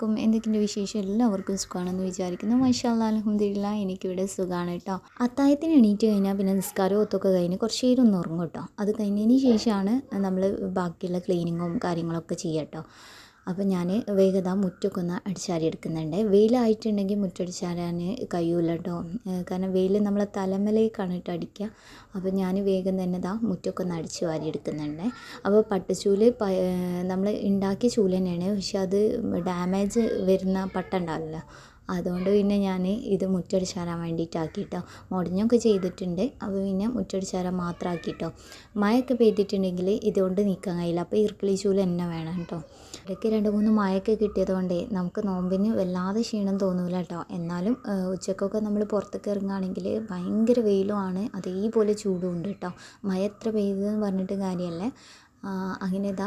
വലൈക്കും എന്തൊക്കെയുണ്ട് വിശേഷം? എല്ലാവർക്കും സുഖമാണെന്ന് വിചാരിക്കുന്നു. മഷാല്ല അലഹമ്മദില്ല എനിക്കിവിടെ സുഖമാണ് കേട്ടോ. അത്തായത്തിന് എണീറ്റ് കഴിഞ്ഞാൽ പിന്നെ നിസ്കാരവും ഒത്തൊക്കെ കഴിഞ്ഞ് കുറച്ച് നേരം ഒന്ന് ഉറങ്ങും കേട്ടോ. അത് കഴിഞ്ഞതിന് ശേഷമാണ് നമ്മൾ ബാക്കിയുള്ള ക്ലീനിങ്ങും കാര്യങ്ങളൊക്കെ ചെയ്യുക കേട്ടോ. അപ്പോൾ ഞാൻ വേഗത മുറ്റൊക്കെ ഒന്ന് അടിച്ചാരി എടുക്കുന്നുണ്ട്. വെയിലായിട്ടുണ്ടെങ്കിൽ മുറ്റടിച്ചാരാൻ കഴിയൂല കേട്ടോ കാരണം വെയിൽ നമ്മളെ തലമലേക്കാണ് ഇട്ട് അടിക്കുക അപ്പോൾ ഞാൻ വേഗം തന്നെ ഇതാ മുറ്റൊക്കെ ഒന്ന് അടിച്ച് വാരി എടുക്കുന്നുണ്ട്. അപ്പോൾ പട്ടുചൂൽ നമ്മൾ ഉണ്ടാക്കിയ ചൂൽ തന്നെയാണ്. പക്ഷെ അത് ഡാമേജ് വരുന്ന പട്ട അതുകൊണ്ട് പിന്നെ ഞാൻ ഇത് മുറ്റടിച്ചാരാൻ വേണ്ടിയിട്ടാക്കിയിട്ടോ മുടഞ്ഞൊക്കെ ചെയ്തിട്ടുണ്ട്. അപ്പോൾ പിന്നെ മുറ്റടിച്ചാരാൻ മാത്രം ആക്കിട്ടോ മഴയൊക്കെ പെയ്തിട്ടുണ്ടെങ്കിൽ ഇതുകൊണ്ട് നിൽക്കാൻ കഴിയില്ല. അപ്പോൾ ഇർക്കിളി ചൂൽ തന്നെ വേണം കേട്ടോ ഇടയ്ക്ക് രണ്ട് മൂന്ന് മഴയൊക്കെ കിട്ടിയത് കൊണ്ടേ നമുക്ക് നോമ്പിന് വല്ലാതെ ക്ഷീണം തോന്നൂല കേട്ടോ. എന്നാലും ഉച്ചക്കൊക്കെ നമ്മൾ പുറത്തേക്ക് ഇറങ്ങുകയാണെങ്കിൽ ഭയങ്കര വെയിലുമാണ് അതേപോലെ ചൂടും ഉണ്ട് കേട്ടോ. മഴ എത്ര പെയ്തെന്ന് പറഞ്ഞിട്ട് കാര്യമല്ലേ അങ്ങനെ ഇതാ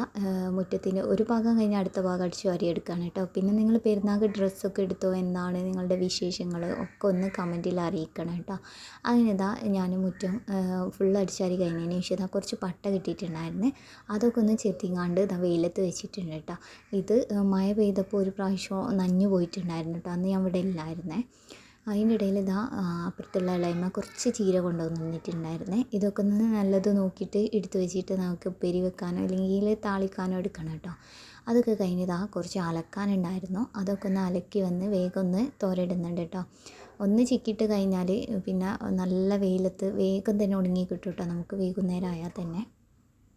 മുറ്റത്തിന് ഒരു ഭാഗം കഴിഞ്ഞ് അടുത്ത ഭാഗം അടിച്ച് വാരിയെടുക്കുകയാണ് കേട്ടോ. പിന്നെ നിങ്ങൾ പെരുന്നാൾക്ക് ഡ്രസ്സൊക്കെ എടുത്തോ എന്നാണ് നിങ്ങളുടെ വിശേഷങ്ങൾ ഒക്കെ ഒന്ന് കമന്റിൽ അറിയിക്കണം കേട്ടോ. അങ്ങനെ ഇതാ ഞാൻ മുറ്റം ഫുൾ അടിച്ചാരി കഴിഞ്ഞതിന് ശേഷം ഇതാ കുറച്ച് പട്ട കിട്ടിയിട്ടുണ്ടായിരുന്നു. അതൊക്കെ ഒന്ന് ചെത്തിങ്ങാണ്ട് ഇതാ വെയിലത്ത് വെച്ചിട്ടുണ്ട് കേട്ടോ. ഇത് മഴ പെയ്തപ്പോൾ ഒരു പ്രാവശ്യം നഞ്ഞു പോയിട്ടുണ്ടായിരുന്നു കേട്ടോ. അന്ന് ഞാൻ ഇവിടെ ഇല്ലായിരുന്നേ. അതിന്റെ ഇടയിൽ അപ്പുറത്തുള്ള ഇളയമ്മ കുറച്ച് ചീര കൊണ്ടുവന്ന് തന്നിട്ടുണ്ടായിരുന്നേ ഇതൊക്കെ ഒന്ന് നല്ലത് നോക്കിയിട്ട് എടുത്ത് വെച്ചിട്ട് നമുക്ക് ഉപ്പേരി വെക്കാനോ അല്ലെങ്കിൽ താളിക്കാനോ എടുക്കണം കേട്ടോ. അതൊക്കെ കഴിഞ്ഞതാ കുറച്ച് അലക്കാനുണ്ടായിരുന്നു അതൊക്കെ ഒന്ന് അലക്കി വന്ന് വേഗം ഒന്ന് തോരയിടുന്നുണ്ട് കേട്ടോ. ഒന്ന് ചിക്കിയിട്ട് കഴിഞ്ഞാൽ പിന്നെ നല്ല വെയിലത്ത് വേഗം തന്നെ ഉണങ്ങി കിട്ടും കേട്ടോ. നമുക്ക് വൈകുന്നേരം ആയാൽ തന്നെ.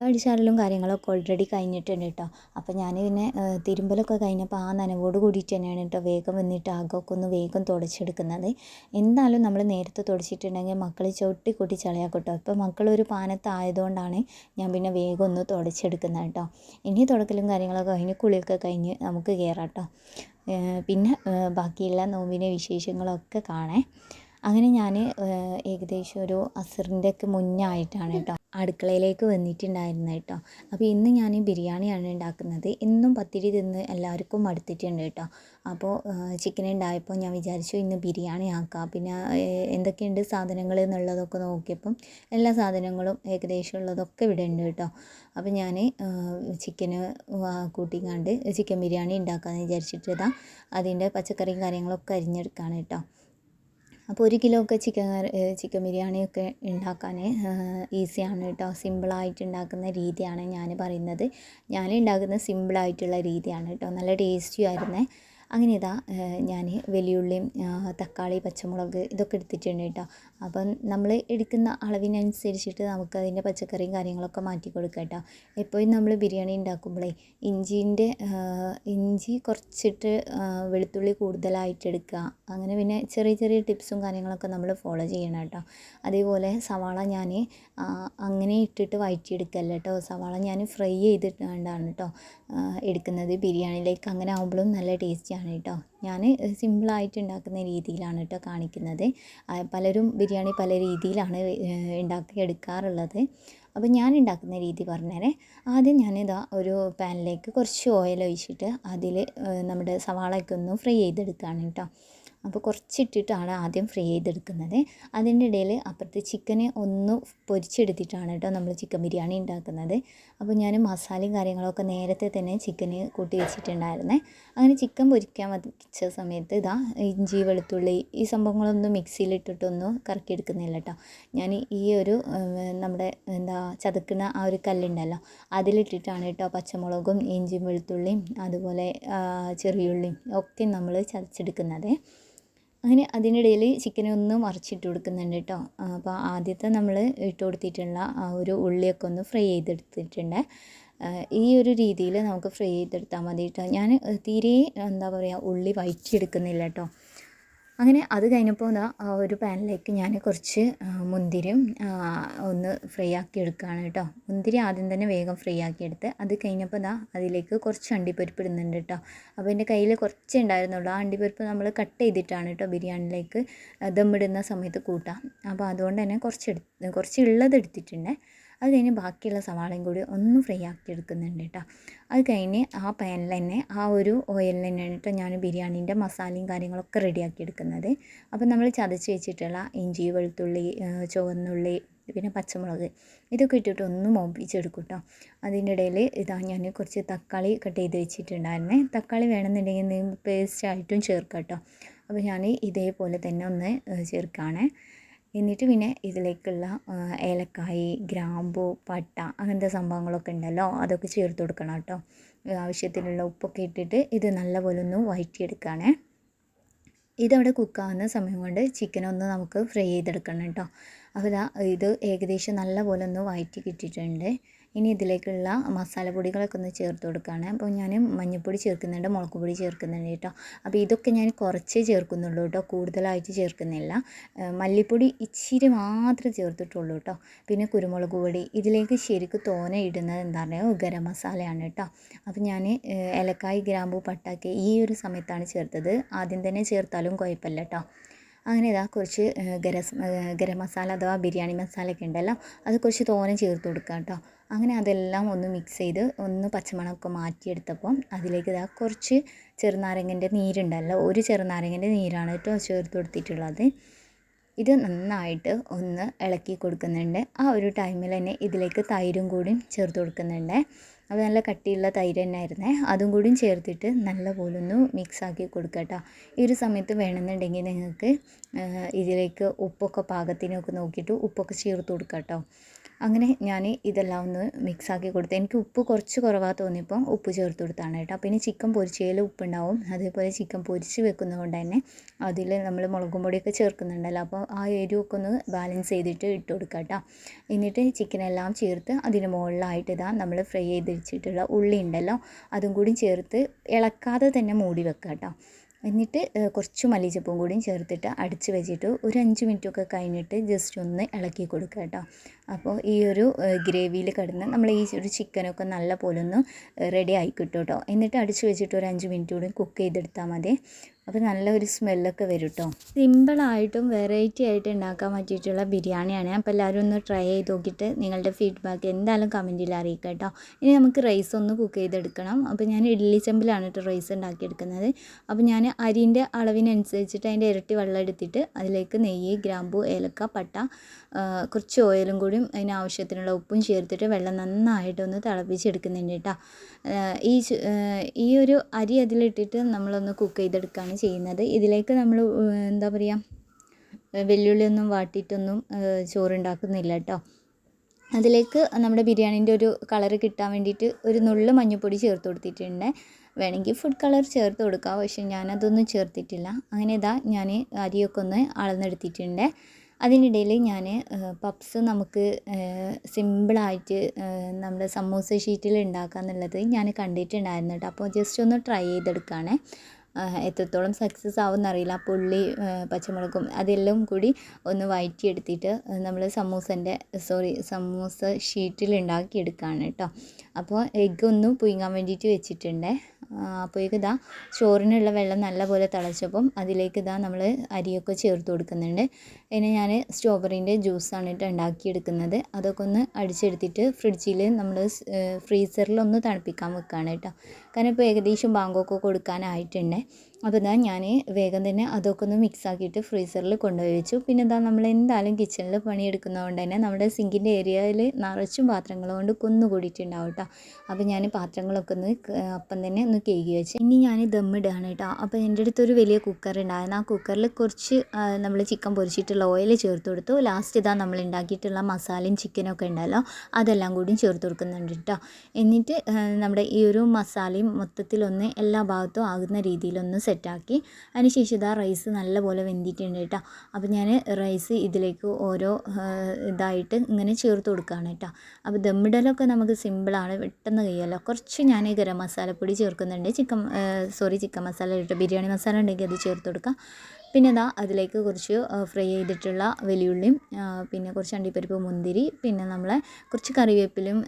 അടിച്ചാറലും കാര്യങ്ങളൊക്കെ ഓൾറെഡി കഴിഞ്ഞിട്ടുണ്ട് കേട്ടോ അപ്പോൾ ഞാൻ പിന്നെ തിരുമ്പലൊക്കെ കഴിഞ്ഞപ്പോൾ ആ നനവോട് കൂടിയിട്ട് തന്നെയാണ് കേട്ടോ വേഗം വന്നിട്ട് ആകൊക്കെ ഒന്ന് വേഗം തുടച്ചെടുക്കുന്നത്. എന്തായാലും നമ്മൾ നേരത്തെ തുടച്ചിട്ടുണ്ടെങ്കിൽ മക്കൾ ചവിട്ടി കൂട്ടി കേട്ടോ ഇപ്പോൾ മക്കളൊരു പാനത്തായതുകൊണ്ടാണ് ഞാൻ പിന്നെ വേഗം ഒന്ന് തുടച്ചെടുക്കുന്നത് കേട്ടോ ഇനി തുടക്കലും കാര്യങ്ങളൊക്കെ കഴിഞ്ഞ് കുളിയൊക്കെ കഴിഞ്ഞ് നമുക്ക് കയറാം കേട്ടോ പിന്നെ ബാക്കിയുള്ള നോമ്പിന്റെ വിശേഷങ്ങളൊക്കെ കാണേ. അങ്ങനെ ഞാൻ ഏകദേശം ഒരു അസറിന്റെയൊക്കെ മുന്നായിട്ടാണ് കേട്ടോ അടുക്കളയിലേക്ക് വന്നിട്ടുണ്ടായിരുന്നു കേട്ടോ. അപ്പോൾ ഇന്ന് ഞാൻ ബിരിയാണിയാണ് ഉണ്ടാക്കുന്നത്. ഇന്നും പത്തിരി തിന്ന് എല്ലാവർക്കും മടുത്തിട്ടുണ്ട് കേട്ടോ. അപ്പോൾ ചിക്കൻ ഉണ്ടായപ്പോൾ ഞാൻ വിചാരിച്ചു ഇന്ന് ബിരിയാണി ആക്കാം. പിന്നെ എന്തൊക്കെയുണ്ട് സാധനങ്ങൾ എന്നുള്ളതൊക്കെ നോക്കിയപ്പം എല്ലാ സാധനങ്ങളും ഏകദേശം ഉള്ളതൊക്കെ ഇവിടെ ഉണ്ട് കേട്ടോ. അപ്പോൾ ഞാൻ ചിക്കന് കൂട്ടിക്കാണ്ട് ചിക്കൻ ബിരിയാണി ഉണ്ടാക്കാമെന്ന് വിചാരിച്ചിട്ട് ഇതാ അതിന്റെ പച്ചക്കറിയും കാര്യങ്ങളൊക്കെ അരിഞ്ഞെടുക്കുകയാണ് കേട്ടോ. അപ്പോൾ ഒരു കിലോ ഒക്കെ ചിക്കൻ ചിക്കൻ ബിരിയാണിയൊക്കെ ഉണ്ടാക്കാൻ ഈസിയാണ് കേട്ടോ സിമ്പിളായിട്ട് ഉണ്ടാക്കുന്ന രീതിയാണ് ഞാൻ പറയുന്നത്. ഞാൻ ഉണ്ടാക്കുന്ന സിമ്പിളായിട്ടുള്ള രീതിയാണ് കേട്ടോ നല്ല ടേസ്റ്റി ആയിരുന്നേ. അങ്ങനെ ഇതാ ഞാൻ വലിയുള്ളിയും തക്കാളി പച്ചമുളക് ഇതൊക്കെ എടുത്തിട്ടുണ്ട് കേട്ടോ. അപ്പം നമ്മൾ എടുക്കുന്ന അളവിനനുസരിച്ചിട്ട് നമുക്ക് അതിന്റെ പച്ചക്കറിയും കാര്യങ്ങളൊക്കെ മാറ്റി കൊടുക്കാം കേട്ടോ. എപ്പോഴും നമ്മൾ ബിരിയാണി ഉണ്ടാക്കുമ്പോഴേ ഇഞ്ചിന്റെ ഇഞ്ചി കുറച്ചിട്ട് വെളുത്തുള്ളി കൂടുതലായിട്ട് എടുക്കുക. അങ്ങനെ പിന്നെ ചെറിയ ചെറിയ ടിപ്സും കാര്യങ്ങളൊക്കെ നമ്മൾ ഫോളോ ചെയ്യണം കേട്ടോ. അതേപോലെ സവാള ഞാൻ അങ്ങനെ ഇട്ടിട്ട് വഴറ്റിയെടുക്കല്ല കേട്ടോ. സവാള ഞാൻ ഫ്രൈ ചെയ്തിട്ടാണ് കേട്ടോ എടുക്കുന്നത് ബിരിയാണിയിലേക്ക്. അങ്ങനെ ആകുമ്പോഴും നല്ല ടേസ്റ്റിയാണ് കേട്ടോ. ഞാൻ സിമ്പിളായിട്ട് ഉണ്ടാക്കുന്ന രീതിയിലാണ് കേട്ടോ കാണിക്കുന്നത്. പലരും ബിരിയാണി പല രീതിയിലാണ് ഉണ്ടാക്കി എടുക്കാറുള്ളത് അപ്പോൾ ഞാൻ ഉണ്ടാക്കുന്ന രീതി പറഞ്ഞേരെ. ആദ്യം ഞാനിതാ ഒരു പാനിലേക്ക് കുറച്ച് ഓയിൽ ഒഴിച്ചിട്ട് അതിൽ നമ്മുടെ സവാളയൊക്കെ ഒന്ന് ഫ്രൈ ചെയ്തെടുക്കുകയാണ് കേട്ടോ. അപ്പോൾ കുറച്ചിട്ടിട്ടാണ് ആദ്യം ഫ്രൈ ചെയ്തെടുക്കുന്നത്. അതിന്റെ ഇടയിൽ അപ്പുറത്ത് ചിക്കന് ഒന്ന് പൊരിച്ചെടുത്തിട്ടാണ് കേട്ടോ നമ്മൾ ചിക്കൻ ബിരിയാണി ഉണ്ടാക്കുന്നത്. അപ്പോൾ ഞാൻ മസാലയും കാര്യങ്ങളൊക്കെ നേരത്തെ തന്നെ ചിക്കന് കൂട്ടി വെച്ചിട്ടുണ്ടായിരുന്നേ. അങ്ങനെ ചിക്കൻ പൊരിക്കാൻ വെച്ച സമയത്ത് ഇതാ ഇഞ്ചി വെളുത്തുള്ളി ഈ സംഭവങ്ങളൊന്നും മിക്സിയിലിട്ടിട്ടൊന്നും കറക്കിയെടുക്കുന്നില്ല കേട്ടോ. ഞാൻ ഈ ഒരു നമ്മുടെ എന്താ ചതക്കുന്ന ആ ഒരു കല്ലുണ്ടല്ലോ അതിലിട്ടിട്ടാണ് കേട്ടോ പച്ചമുളകും ഇഞ്ചിയും വെളുത്തുള്ളിയും അതുപോലെ ചെറിയുള്ളിയും ഒക്കെ നമ്മൾ ചതച്ചെടുക്കുന്നത്. അങ്ങനെ അതിനിടയിൽ ചിക്കനെ ഒന്ന് മറിച്ചിട്ട് കൊടുക്കുന്നുണ്ട് കേട്ടോ അപ്പോൾ ആദ്യത്തെ നമ്മൾ ഇട്ട് കൊടുത്തിട്ടുള്ള ആ ഒരു ഉള്ളിയൊക്കെ ഒന്ന് ഫ്രൈ ചെയ്തെടുത്തിട്ടുണ്ട്. ഈ ഒരു രീതിയിൽ നമുക്ക് ഫ്രൈ ചെയ്തെടുത്താൽ മതി കേട്ടോ ഞാൻ തീരെ എന്താ പറയുക ഉള്ളി വഴറ്റിയെടുക്കുന്നില്ല കേട്ടോ അങ്ങനെ അത് കഴിഞ്ഞപ്പോൾ ഇതാ ഒരു പാനിലേക്ക് ഞാൻ കുറച്ച് മുന്തിരിയും ഒന്ന് ഫ്രൈ ആക്കി എടുക്കുകയാണ് കേട്ടോ. മുന്തിരി ആദ്യം തന്നെ വേഗം ഫ്രൈ ആക്കി എടുത്ത് അത് കഴിഞ്ഞപ്പോൾ ദാ അതിലേക്ക് കുറച്ച് അണ്ടിപ്പരിപ്പ് ഇടുന്നുണ്ട് കേട്ടോ. അപ്പോൾ എന്റെ കയ്യിൽ കുറച്ചേ ഉണ്ടായിരുന്നുള്ളൂ. ആ അണ്ടിപ്പരിപ്പ് നമ്മൾ കട്ട് ചെയ്തിട്ടാണ് കേട്ടോ ബിരിയാണിയിലേക്ക് ദമ്മിടുന്ന സമയത്ത് കൂട്ടാം. അപ്പോൾ അതുകൊണ്ട് തന്നെ കുറച്ച് കുറച്ച് ഉള്ളത് എടുത്തിട്ടുണ്ട്. അത് കഴിഞ്ഞ് ബാക്കിയുള്ള സവാളയും കൂടി ഒന്ന് ഫ്രൈ ആക്കി എടുക്കുന്നുണ്ട് കേട്ടോ. അത് കഴിഞ്ഞ് ആ പാനിൽ തന്നെ ആ ഒരു ഓയിലിൽ തന്നെയാണ് കേട്ടോ ഞാൻ ബിരിയാണീന്റെ മസാലയും കാര്യങ്ങളൊക്കെ റെഡിയാക്കി എടുക്കുന്നത്. അപ്പോൾ നമ്മൾ ചതച്ച് വെച്ചിട്ടുള്ള ഇഞ്ചി വെളുത്തുള്ളി ചുവന്നുള്ളി പിന്നെ പച്ചമുളക് ഇതൊക്കെ ഇട്ടിട്ട് ഒന്ന് മോപ്പിച്ചെടുക്കും കേട്ടോ അതിന്റെ ഇടയിൽ ഇതാ ഞാൻ കുറച്ച് തക്കാളി കട്ട് ചെയ്ത് വെച്ചിട്ടുണ്ടായിരുന്നേ. തക്കാളി വേണമെന്നുണ്ടെങ്കിൽ പേസ്റ്റ് ആയിട്ടും ചേർക്കാം കേട്ടോ അപ്പോൾ ഞാൻ ഇതേപോലെ തന്നെ ഒന്ന് ചേർക്കുകയാണേ. എന്നിട്ട് പിന്നെ ഇതിലേക്കുള്ള ഏലക്കായ് ഗ്രാമ്പു പട്ട അങ്ങനത്തെ സംഭവങ്ങളൊക്കെ ഉണ്ടല്ലോ അതൊക്കെ ചേർത്ത് കൊടുക്കണം കേട്ടോ. ആവശ്യത്തിനുള്ള ഉപ്പൊക്കെ ഇട്ടിട്ട് ഇത് നല്ലപോലെ ഒന്ന് വഴറ്റിയെടുക്കുകയാണേ. ഇതവിടെ കുക്കാവുന്ന സമയം കൊണ്ട് ചിക്കനൊന്ന് നമുക്ക് ഫ്രൈ ചെയ്തെടുക്കണം കേട്ടോ. അപ്പോൾ ഇതാ ഇത് ഏകദേശം നല്ലപോലെ ഒന്ന് വഴറ്റി കിട്ടിയിട്ടുണ്ട്. ഇനി ഇതിലേക്കുള്ള മസാല പൊടികളൊക്കെ ഒന്ന് ചേർത്ത് കൊടുക്കുകയാണ്. അപ്പോൾ ഞാൻ മഞ്ഞൾപ്പൊടി ചേർക്കുന്നുണ്ട് മുളക് പൊടി ചേർക്കുന്നുണ്ട് കേട്ടോ. അപ്പോൾ ഇതൊക്കെ ഞാൻ കുറച്ചേ ചേർക്കുന്നുള്ളൂ കേട്ടോ കൂടുതലായിട്ട് ചേർക്കുന്നില്ല. മല്ലിപ്പൊടി ഇച്ചിരി മാത്രമേ ചേർത്തിട്ടുള്ളൂ കേട്ടോ. പിന്നെ കുരുമുളക് പൊടി ഇതിലേക്ക് ശരിക്കും തോന ഇടുന്നത് എന്താ പറയുക ഗരം മസാലയാണ് കേട്ടോ. അപ്പോൾ ഞാൻ ഏലക്കായ് ഗ്രാമ്പൂ പട്ടാക്കി ഈ ഒരു സമയത്താണ് ചേർത്തത്. ആദ്യം തന്നെ ചേർത്താലും കുഴപ്പമില്ല കേട്ടോ. അങ്ങനെ ഇതാ കുറച്ച് ഗരസ് ഗരം മസാല അഥവാ ബിരിയാണി മസാലയൊക്കെ ഉണ്ടല്ലോ അത് കുറച്ച് തോനെ ചേർത്ത് കൊടുക്കുക കേട്ടോ അങ്ങനെ അതെല്ലാം ഒന്ന് മിക്സ് ചെയ്ത് ഒന്ന് പച്ചമണമൊക്കെ മാറ്റിയെടുത്തപ്പം അതിലേക്ക് ഇതാ കുറച്ച് ചെറുനാരങ്ങന്റെ നീരുണ്ടല്ലോ ഒരു ചെറുനാരങ്ങന്റെ നീരാണ് കേട്ടോ ചേർത്ത് കൊടുത്തിട്ടുള്ളത്. ഇത് നന്നായിട്ട് ഒന്ന് ഇളക്കി കൊടുക്കുന്നുണ്ട്. ആ ഒരു ടൈമിൽ തന്നെ ഇതിലേക്ക് തൈരും കൂടി ചേർത്ത് കൊടുക്കുന്നുണ്ട്. അത് നല്ല കട്ടിയുള്ള തൈര് തന്നെ ആയിരുന്നേ അതും കൂടി ചേർത്തിട്ട് നല്ല പോലെ ഒന്ന് മിക്സ് ആക്കി കൊടുക്കുക കേട്ടോ ഈ ഒരു സമയത്ത് വേണമെന്നുണ്ടെങ്കിൽ നിങ്ങൾക്ക് ഇതിലേക്ക് ഉപ്പൊക്കെ പാകത്തിനൊക്കെ നോക്കിയിട്ട് ഉപ്പൊക്കെ ചേർത്ത് കൊടുക്കുക കേട്ടോ അങ്ങനെ ഞാൻ ഇതെല്ലാം ഒന്ന് മിക്സ് ആക്കി കൊടുത്തു എനിക്ക് ഉപ്പ് കുറച്ച് കുറവാ തോന്നിയപ്പോൾ ഉപ്പ് ചേർത്ത് കൊടുത്താണ് കേട്ടോ. പിന്നെ ചിക്കൻ പൊരിച്ചതിൽ ഉപ്പുണ്ടാവും. അതേപോലെ ചിക്കൻ പൊരിച്ച് വെക്കുന്നതുകൊണ്ട് തന്നെ അതിൽ നമ്മൾ മുളകും പൊടിയൊക്കെ ചേർക്കുന്നുണ്ടല്ലോ. അപ്പോൾ ആ എരിവൊക്കെ ഒന്ന് ബാലൻസ് ചെയ്തിട്ട് ഇട്ട് കൊടുക്കുക കേട്ടോ. എന്നിട്ട് ചിക്കനെല്ലാം ചേർത്ത് അതിന് മുകളിലായിട്ട് ഇതാ നമ്മൾ ഫ്രൈ ചെയ്ത് വെച്ചിട്ടുള്ള ഉള്ളി ഉണ്ടല്ലോ. അതും കൂടി ചേർത്ത് ഇളക്കാതെ തന്നെ മൂടി വെക്കുക കേട്ടോ. എന്നിട്ട് കുറച്ച് മല്ലിച്ചപ്പും കൂടിയും ചേർത്തിട്ട് അടച്ച് വെച്ചിട്ട് ഒരു അഞ്ച് മിനിറ്റൊക്കെ കഴിഞ്ഞിട്ട് ജസ്റ്റ് ഒന്ന് ഇളക്കി കൊടുക്കുക കേട്ടോ. അപ്പോൾ ഈ ഒരു ഗ്രേവിയിൽ കിടന്ന് നമ്മൾ ഈ ഒരു ചിക്കനൊക്കെ നല്ല പോലെ ഒന്ന് റെഡി ആയി കിട്ടും കേട്ടോ. എന്നിട്ട് അടിച്ച് വെച്ചിട്ട് ഒരു അഞ്ച് മിനിറ്റ് കൂടി കുക്ക് ചെയ്തെടുത്താൽ മതി. അപ്പോൾ നല്ലൊരു സ്മെല്ലൊക്കെ വരും കേട്ടോ സിമ്പിളായിട്ടും വെറൈറ്റി ആയിട്ട് ഉണ്ടാക്കാൻ പറ്റിയിട്ടുള്ള ബിരിയാണിയാണ്. അപ്പോൾ എല്ലാവരും ഒന്ന് ട്രൈ ചെയ്ത് നോക്കിയിട്ട് നിങ്ങളുടെ ഫീഡ്ബാക്ക് എന്തായാലും കമന്റിൽ അറിയിക്കുക കേട്ടോ ഇനി നമുക്ക് റൈസ് ഒന്ന് കുക്ക് ചെയ്തെടുക്കണം. അപ്പോൾ ഞാൻ ഇഡ്ഡലി ചെമ്പിലാണ് കേട്ടോ റൈസ് ഉണ്ടാക്കിയെടുക്കുന്നത്. അപ്പോൾ ഞാൻ അരിന്റെ അളവിനനുസരിച്ചിട്ട് അതിന്റെ ഇരട്ടി വെള്ളം എടുത്തിട്ട് അതിലേക്ക് നെയ്യ് ഗ്രാമ്പു ഏലക്ക പട്ട കുറച്ച് ഓയിലും കൂടിയും അതിന് ആവശ്യത്തിനുള്ള ഉപ്പും ചേർത്തിട്ട് വെള്ളം നന്നായിട്ടൊന്ന് തിളപ്പിച്ചെടുക്കുന്നുണ്ട് കേട്ടോ. ഈ ഈ ഒരു അരി അതിലിട്ടിട്ട് നമ്മളൊന്ന് കുക്ക് ചെയ്തെടുക്കുകയാണ് ചെയ്യുന്നത്. ഇതിലേക്ക് നമ്മൾ എന്താ പറയുക വെല്ലുള്ളിയൊന്നും വാട്ടിയിട്ടൊന്നും ചോറുണ്ടാക്കുന്നില്ല കേട്ടോ. അതിലേക്ക് നമ്മുടെ ബിരിയാണീന്റെ ഒരു കളറ് കിട്ടാൻ വേണ്ടിയിട്ട് ഒരു നുള്ളു മഞ്ഞൾപ്പൊടി ചേർത്ത് കൊടുത്തിട്ടുണ്ട്. വേണമെങ്കിൽ ഫുഡ് കളർ ചേർത്ത് കൊടുക്കാം പക്ഷെ ഞാനതൊന്നും ചേർത്തിട്ടില്ല. അങ്ങനെ ഇതാ ഞാൻ അരിയൊക്കെ ഒന്ന് അളന്നെടുത്തിട്ടുണ്ട്. അതിനിടയിൽ ഞാൻ പപ്സ് നമുക്ക് സിമ്പിളായിട്ട് നമ്മുടെ സമൂസ ഷീറ്റിൽ ഉണ്ടാക്കുക എന്നുള്ളത് ഞാൻ കണ്ടിട്ടുണ്ടായിരുന്നു കേട്ടോ. അപ്പോൾ ജസ്റ്റ് ഒന്ന് ട്രൈ ചെയ്തെടുക്കുകയാണ് എത്രത്തോളം സക്സസ് ആവുമെന്നറിയില്ല ആ പുള്ളി പച്ചമുളകും അതെല്ലാം കൂടി ഒന്ന് വഴറ്റിയെടുത്തിട്ട് നമ്മൾ സമൂസന്റെ സോറി സമൂസ ഷീറ്റിൽ ഉണ്ടാക്കിയെടുക്കുകയാണ് കേട്ടോ. അപ്പോൾ എഗ്ഗ് ഒന്ന് പുഴുങ്ങാൻ വേണ്ടിയിട്ട് വെച്ചിട്ടുണ്ട്. അപ്പോഴേക്ക് ഇതാ ചോറിനുള്ള വെള്ളം നല്ലപോലെ തിളച്ചപ്പം അതിലേക്ക് ഇതാ നമ്മൾ അരിയൊക്കെ ചേർത്ത് കൊടുക്കുന്നുണ്ട്. പിന്നെ ഞാൻ സ്ട്രോബെറീന്റെ ജ്യൂസാണ് കേട്ടോ ഉണ്ടാക്കിയെടുക്കുന്നത്. അതൊക്കെ ഒന്ന് അടിച്ചെടുത്തിട്ട് ഫ്രിഡ്ജിൽ നമ്മൾ ഫ്രീസറിൽ ഒന്ന് തണുപ്പിക്കാൻ വെക്കുകയാണ് കേട്ടോ. കാരണം ഇപ്പോൾ ഏകദേശം ബാങ്കൊക്കെ കൊടുക്കാനായിട്ടുണ്ട്. അപ്പോൾ ഇതാ ഞാൻ വേഗം തന്നെ അതൊക്കെ ഒന്ന് മിക്സ് ആക്കിയിട്ട് ഫ്രീസറിൽ കൊണ്ടുപോയി വെച്ചു. പിന്നെ എന്താ നമ്മൾ എന്തായാലും കിച്ചണിൽ പണിയെടുക്കുന്നതുകൊണ്ട് തന്നെ നമ്മുടെ സിങ്കിന്റെ ഏരിയയിൽ നിറച്ചും പാത്രങ്ങൾ കൊണ്ട് കുന്നുകൂടിയിട്ടുണ്ടാവും കേട്ടോ അപ്പോൾ ഞാൻ പാത്രങ്ങളൊക്കെ ഒന്ന് അപ്പം തന്നെ ഒന്ന് കേകി വെച്ച്. ഇനി ഞാൻ ദമ്മിടുകയാണ് കേട്ടോ അപ്പോൾ എന്റെ അടുത്തൊരു വലിയ കുക്കർ ഉണ്ടായിരുന്നു. ആ കുക്കറിൽ കുറച്ച് നമ്മൾ ചിക്കൻ പൊരിച്ചിട്ടുള്ള ഓയിൽ ചേർത്ത് കൊടുത്തു. ലാസ്റ്റ് ഇതാ നമ്മൾ ഉണ്ടാക്കിയിട്ടുള്ള മസാലയും ചിക്കനൊക്കെ ഉണ്ടല്ലോ അതെല്ലാം കൂടി ചേർത്ത് കൊടുക്കുന്നുണ്ട് കേട്ടോ എന്നിട്ട് നമ്മുടെ ഈ ഒരു മസാലയും മൊത്തത്തിലൊന്ന് എല്ലാ ഭാഗത്തും ആകുന്ന രീതിയിലൊന്ന് സെറ്റാക്കി. അതിന് ശേഷം ഇതാ റൈസ് നല്ലപോലെ വെന്തിട്ടുണ്ട് കേട്ടോ. അപ്പോൾ ഞാൻ റൈസ് ഇതിലേക്ക് ഓരോ ഇതായിട്ട് ഇങ്ങനെ ചേർത്ത് കൊടുക്കുകയാണ് കേട്ടോ. അപ്പോൾ ദമ്മിടലൊക്കെ നമുക്ക് സിമ്പിളാണ് പെട്ടെന്ന് കഴിയുമല്ലോ കുറച്ച് ഞാൻ ഗരം മസാലപ്പൊടി ചേർക്കുന്നുണ്ട്. ചിക്കൻ സോറി ചിക്കൻ മസാല കേട്ടോ ബിരിയാണി മസാല ഉണ്ടെങ്കിൽ അത് ചേർത്ത് കൊടുക്കാം. പിന്നെ ഇതാ അതിലേക്ക് കുറച്ച് ഫ്രൈ ചെയ്തിട്ടുള്ള വലിയുള്ളിയും പിന്നെ കുറച്ച് അണ്ടിപ്പരിപ്പ് മുന്തിരി പിന്നെ നമ്മളെ കുറച്ച് കറിവേപ്പിലും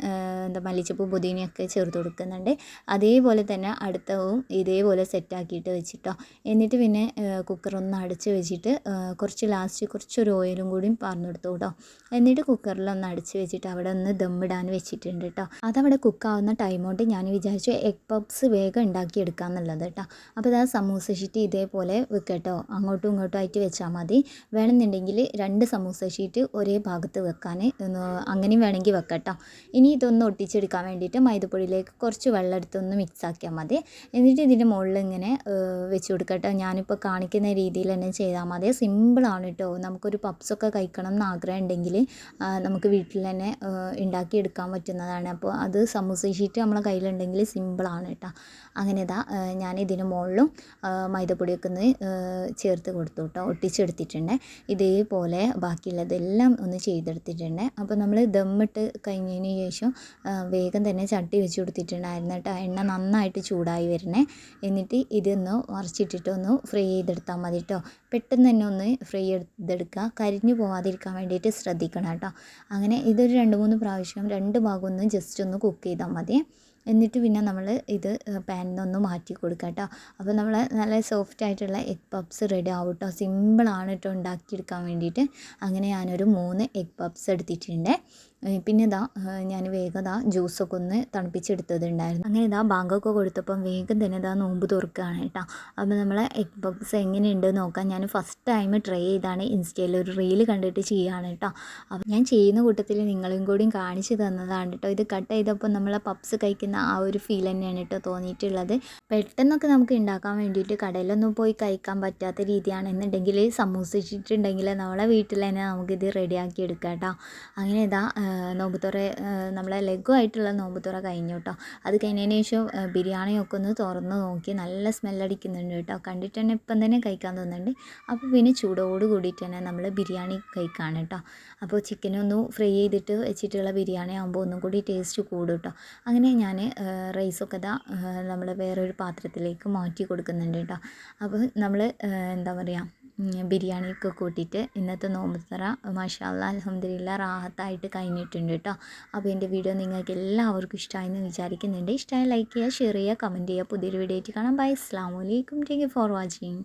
എന്താ മല്ലിച്ചപ്പ് പുതിനയൊക്കെ ചേർത്ത് കൊടുക്കുന്നുണ്ട്. അതേപോലെ തന്നെ അടുത്തവും ഇതേപോലെ സെറ്റാക്കിയിട്ട് വെച്ചിട്ടോ. എന്നിട്ട് പിന്നെ കുക്കർ ഒന്ന് അടച്ച് വെച്ചിട്ട് കുറച്ച് ലാസ്റ്റ് കുറച്ചൊരു ഓയിലും കൂടിയും പറഞ്ഞു കൊടുത്തു കേട്ടോ എന്നിട്ട് കുക്കറിലൊന്ന് അടച്ച് വെച്ചിട്ട് അവിടെ ഒന്ന് ദമ്മിടാൻ വെച്ചിട്ടുണ്ട് കേട്ടോ അതവിടെ കുക്കാവുന്ന ടൈം കൊണ്ട് ഞാൻ വിചാരിച്ചു എഗ് പപ്സ് വേഗം ഉണ്ടാക്കിയെടുക്കാമെന്നുള്ളത് കേട്ടോ അപ്പോൾ ഇതാ സമൂസ ഷീറ്റ് ഇതേപോലെ വെക്കട്ടോ. അങ്ങോട്ട് ഇങ്ങോട്ടും ആയിട്ട് വെച്ചാൽ മതി. വേണമെന്നുണ്ടെങ്കിൽ രണ്ട് സമൂസ ഷീറ്റ് ഒരേ ഭാഗത്ത് വെക്കാൻ അങ്ങനെയും വേണമെങ്കിൽ വെക്കട്ടോ. കേട്ടോ ഇനി ഇതൊന്ന് ഒട്ടിച്ചെടുക്കാൻ വേണ്ടിയിട്ട് മൈദപ്പൊടിയിലേക്ക് കുറച്ച് വെള്ളം എടുത്തൊന്ന് മിക്സ് ആക്കിയാൽ മതി. എന്നിട്ട് ഇതിന്റെ മുകളിൽ ഇങ്ങനെ വെച്ച് കൊടുക്കട്ടോ. ഞാനിപ്പോൾ കാണിക്കുന്ന രീതിയിൽ തന്നെ ചെയ്താൽ മതി. സിമ്പിളാണ് കേട്ടോ നമുക്കൊരു പപ്സൊക്കെ കഴിക്കണം എന്ന് ആഗ്രഹം ഉണ്ടെങ്കിൽ നമുക്ക് വീട്ടിൽ തന്നെ ഉണ്ടാക്കിയെടുക്കാൻ പറ്റുന്നതാണ്. അപ്പോൾ അത് സമൂസ ഷീറ്റ് നമ്മളെ കയ്യിലുണ്ടെങ്കിൽ സിമ്പിളാണ് കേട്ടോ. അങ്ങനെ ഇതാ ഞാൻ ഇതിന് മുകളിലും മൈദപ്പൊടിയൊക്കെ ഒന്ന് ചേർത്ത് കൊടുത്തു കേട്ടോ. ഒട്ടിച്ചെടുത്തിട്ടുണ്ട്. ഇതേപോലെ ബാക്കിയുള്ളതെല്ലാം ഒന്ന് ചെയ്തെടുത്തിട്ടുണ്ട്. അപ്പോൾ നമ്മൾ ദമ്മിട്ട് കഴിഞ്ഞതിന് ശേഷം വേഗം തന്നെ ചട്ടി വെച്ച് കൊടുത്തിട്ടുണ്ടായിരുന്നു കേട്ടോ. എണ്ണ നന്നായിട്ട് ചൂടായി വരണേ. എന്നിട്ട് ഇതൊന്ന് മറിച്ചിട്ടിട്ട് ഒന്ന് ഫ്രൈ ചെയ്തെടുത്താൽ മതി കേട്ടോ. പെട്ടെന്ന് തന്നെ ഒന്ന് ഫ്രൈ ചെയ്തെടുക്കുക. കരിഞ്ഞു പോവാതിരിക്കാൻ വേണ്ടിയിട്ട് ശ്രദ്ധിക്കണം കേട്ടോ. അങ്ങനെ ഇതൊരു രണ്ട് മൂന്ന് പ്രാവശ്യം രണ്ട് ഭാഗം ജസ്റ്റ് ഒന്ന് കുക്ക് ചെയ്താൽ മതി. എന്നിട്ട് പിന്നെ നമ്മൾ ഇത് പാനിൽ നിന്ന് മാറ്റി കൊടുക്കുക കേട്ടോ അപ്പോൾ നമ്മൾ നല്ല സോഫ്റ്റ് ആയിട്ടുള്ള എഗ് പപ്സ് റെഡി ആവും കേട്ടോ സിമ്പിളാണ് കേട്ടോ ഉണ്ടാക്കിയെടുക്കാൻ വേണ്ടിയിട്ട്. അങ്ങനെ ഞാനൊരു മൂന്ന് എഗ് പപ്സ് എടുത്തിട്ടുണ്ട്. പിന്നെ ഇതാ ഞാൻ വേഗം ഇതാ ജ്യൂസൊക്കെ ഒന്ന് തണുപ്പിച്ചെടുത്തതുണ്ടായിരുന്നു അങ്ങനെ ഇതാ ബാങ്കൊക്കെ കൊടുത്തപ്പം വേഗം തന്നെ ഇതാ നോമ്പ് തുറക്കുകയാണ് കേട്ടോ അപ്പോൾ നമ്മൾ എഗ് പപ്സ് എങ്ങനെയുണ്ട് നോക്കാം ഞാൻ ഫസ്റ്റ് ടൈം ട്രൈ ചെയ്താണ് ഇൻസ്റ്റയിൽ ഒരു റീൽ കണ്ടിട്ട് ചെയ്യുകയാണ് കേട്ടോ അപ്പോൾ ഞാൻ ചെയ്യുന്ന കൂട്ടത്തിൽ നിങ്ങളും കൂടിയും കാണിച്ചു തന്നതാണ് കേട്ടോ ഇത് കട്ട് ചെയ്തപ്പോൾ നമ്മൾ പപ്സ് കഴിക്കുന്ന ആ ഒരു ഫീൽ തന്നെയാണ് കേട്ടോ തോന്നിയിട്ടുള്ളത്. പെട്ടെന്നൊക്കെ നമുക്ക് ഉണ്ടാക്കാൻ വേണ്ടിയിട്ട് കടയിലൊന്നും പോയി കഴിക്കാൻ പറ്റാത്ത രീതിയാണെന്നുണ്ടെങ്കിൽ സമൂസിച്ചിട്ടുണ്ടെങ്കിൽ നമ്മളെ വീട്ടിൽ തന്നെ നമുക്കിത് റെഡിയാക്കി എടുക്കാം കേട്ടോ അങ്ങനെ ഇതാ നോമ്പുതുറ നമ്മളെ ലഘുവായിട്ടുള്ള നോമ്പുതുറ കഴിഞ്ഞു കേട്ടോ അത് കഴിഞ്ഞതിന് ശേഷം ബിരിയാണിയൊക്കെ ഒന്ന് തുറന്ന് നോക്കി നല്ല സ്മെല്ലടിക്കുന്നുണ്ട് കേട്ടോ കണ്ടിട്ട് തന്നെ ഇപ്പം തന്നെ കഴിക്കാൻ തോന്നുന്നുണ്ട്. അപ്പോൾ പിന്നെ ചൂടോട് കൂടിയിട്ട് തന്നെ നമ്മൾ ബിരിയാണി കഴിക്കാണ് കേട്ടോ അപ്പോൾ ചിക്കനൊന്ന് ഫ്രൈ ചെയ്തിട്ട് വെച്ചിട്ടുള്ള ബിരിയാണി ആകുമ്പോൾ ഒന്നും കൂടി ടേസ്റ്റ് കൂടും കേട്ടോ അങ്ങനെ ഞാൻ റൈസൊക്കെ ഇതാ നമ്മൾ വേറൊരു പാത്രത്തിലേക്ക് മാറ്റി കൊടുക്കുന്നുണ്ട് കേട്ടോ. അപ്പോൾ നമ്മൾ എന്താ പറയുക ബിരിയാണിയൊക്കെ കൂട്ടിയിട്ട് ഇന്നത്തെ നോമ്പ് തറ മാഷാല്ല അലഹമ്മദില്ല റാഹത്തായിട്ട് കഴിഞ്ഞിട്ടുണ്ട് കേട്ടോ. അപ്പോൾ എന്റെ വീഡിയോ നിങ്ങൾക്ക് എല്ലാവർക്കും ഇഷ്ടമായെന്ന് വിചാരിക്കുന്നുണ്ട്. ഇഷ്ടമായി ലൈക്ക് ചെയ്യുക ഷെയർ ചെയ്യുക കമന്റ് ചെയ്യുക. പുതിയൊരു വീഡിയോ ആയിട്ട് കാണാം. ബൈ. അസ്സാം വലൈക്കും താങ്ക് ഫോർ വാച്ചിങ്